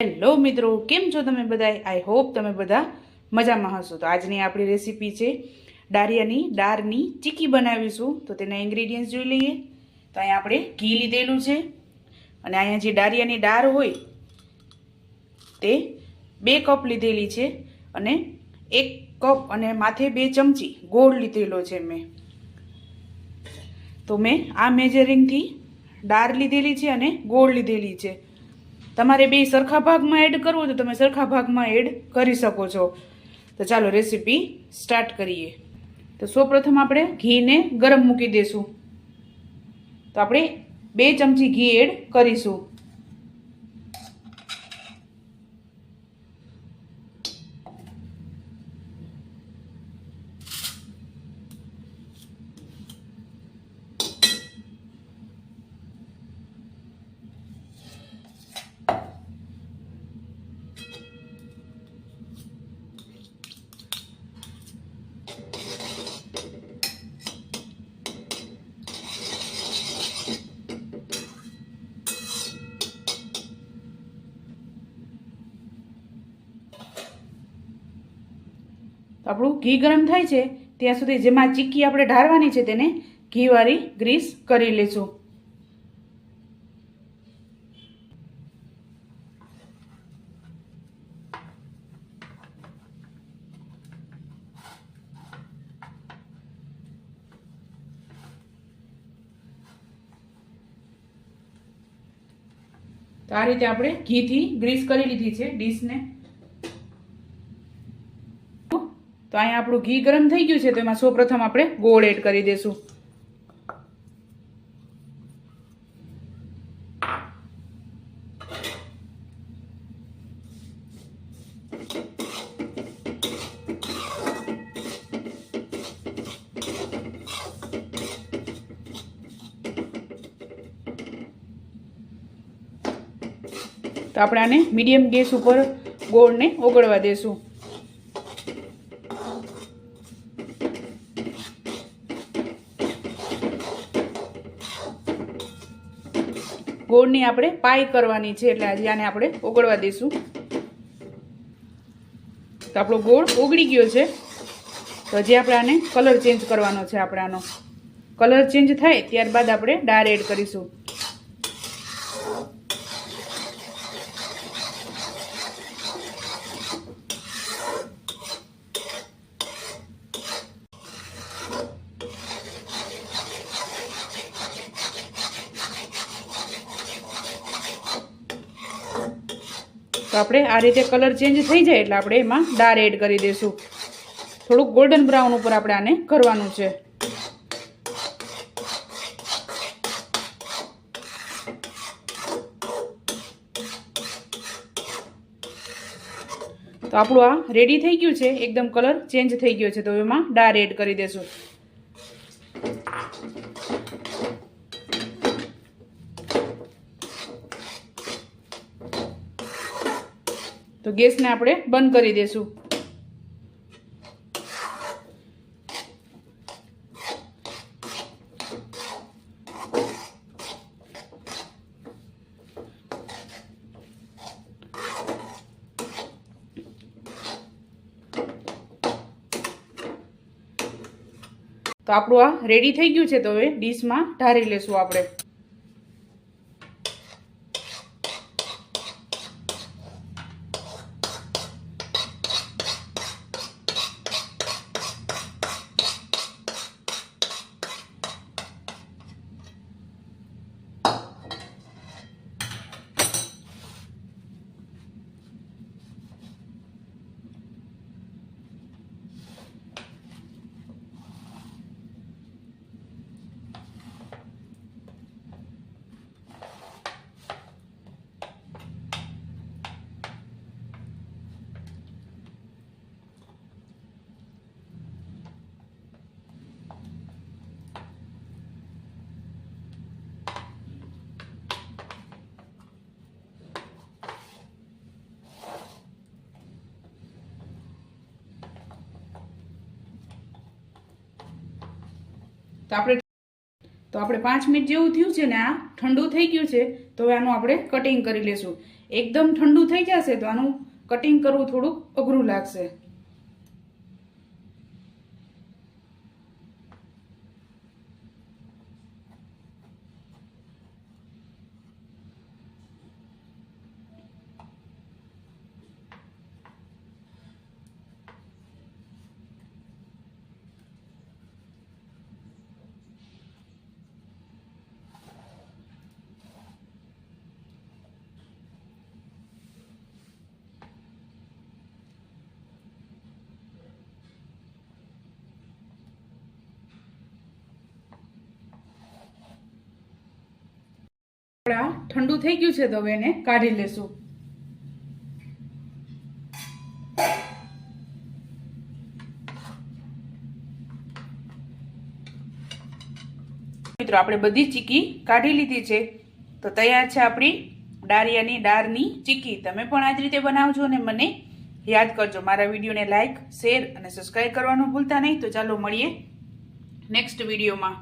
Hello મિત્રો, કેમ છો તમે બધા આઈ હોપ તમે બધા મજામાં હશો. તો આજની આપણી રેસીપી છે ડારિયાની દાળની ચીકી બનાવીશું. તો તેના ઇન્ગ્રીડિયન્ટ જોઈ લઈએ. તો અહીંયા આપણે ઘી લીધેલું છે અને અહીંયા જે ડારિયાની દાળ હોય તે બે કપ લીધેલી છે અને એક કપ અને માથે બે ચમચી ગોળ લીધેલો છે મેં. તો મેં આ મેજરિંગથી દાળ લીધેલી છે અને ગોળ લીધેલી છે. તમારે બે સરખા ભાગમાં એડ કરવું તો તમે સરખા ભાગમાં એડ કરી શકો છો. તો ચાલો રેસીપી સ્ટાર્ટ કરીએ. તો સૌપ્રથમ આપણે ઘીને ગરમ મૂકી દઈશું તો આપણે બે ચમચી ઘી એડ કરીશું. આપણું ઘી ગરમ થાય છે, ત્યાં સુધી જેમાં ચીક્કી આપણે ઢારવાની છે તેને ઘીવાળી ગ્રીસ કરી લેશું. તો આ રીતે આપણે ઘીથી ગ્રીસ કરી લીધી છે ડીશને તો અહીંયા આપણું ઘી ગરમ થઈ ગયું છે તો એમાં સૌપ્રથમ આપણે ગોળ એડ કરી દઈશું તો આપણે આને મીડિયમ ગેસ ઉપર ગોળને ઓગળવા દેશું. ગોળની આપણે પાઈ કરવાની છે એટલે આજે આને આપણે ઓગળવા દઈશું. તો આપણો ગોળ ઓગળી ગયો છે. તો હજી આપણે આને કલર ચેન્જ કરવાનો છે, આપણે આનો. કલર ચેન્જ થાય ત્યારબાદ આપણે ડાર એડ કરીશું. તો આપણે આ રીતે કલર ચેન્જ થઈ જાય એટલે આપણે એમાં દાળ એડ કરી દઈશું થોડુંક ગોલ્ડન બ્રાઉન ઉપર આપણે આને કરવાનું છે. તો આપણું આ રેડી થઈ ગયું છે. એકદમ કલર ચેન્જ થઈ ગયો છે. તો એમાં ડાર એડ કરી દેશું. તો ગેસને આપણે બંધ કરી દઈશું તો આપણું આ રેડી થઈ ગયું છે તો હવે ડીશમાં ઢારી લેશું આપણે. તો આપણે તો આપણે પાંચ મિનિટ જેવું થયું છે ને આ ઠંડુ થઈ ગયું છે, તો હવે આનું આપણે કટિંગ કરી લેશું. એકદમ ઠંડુ થઈ જશે તો આનું કટિંગ કરવું થોડુંક અઘરું લાગશે. આપણા ઠંડુ થઈ ગયું છે, તો હવે એને કાઢી લેશું. મિત્રો, આપણે બધી ચીકી કાઢી લીધી છે. તો તૈયાર છે આપણી ડારિયાની દાળની ચીકી. તમે પણ આ જ રીતે બનાવજો અને મને યાદ કરજો. મારા વિડીયોને લાઇક શેર અને સબસ્ક્રાઈબ કરવાનું ભૂલતા નહીં. તો ચાલો મળીએ નેક્સ્ટ વિડીયોમાં.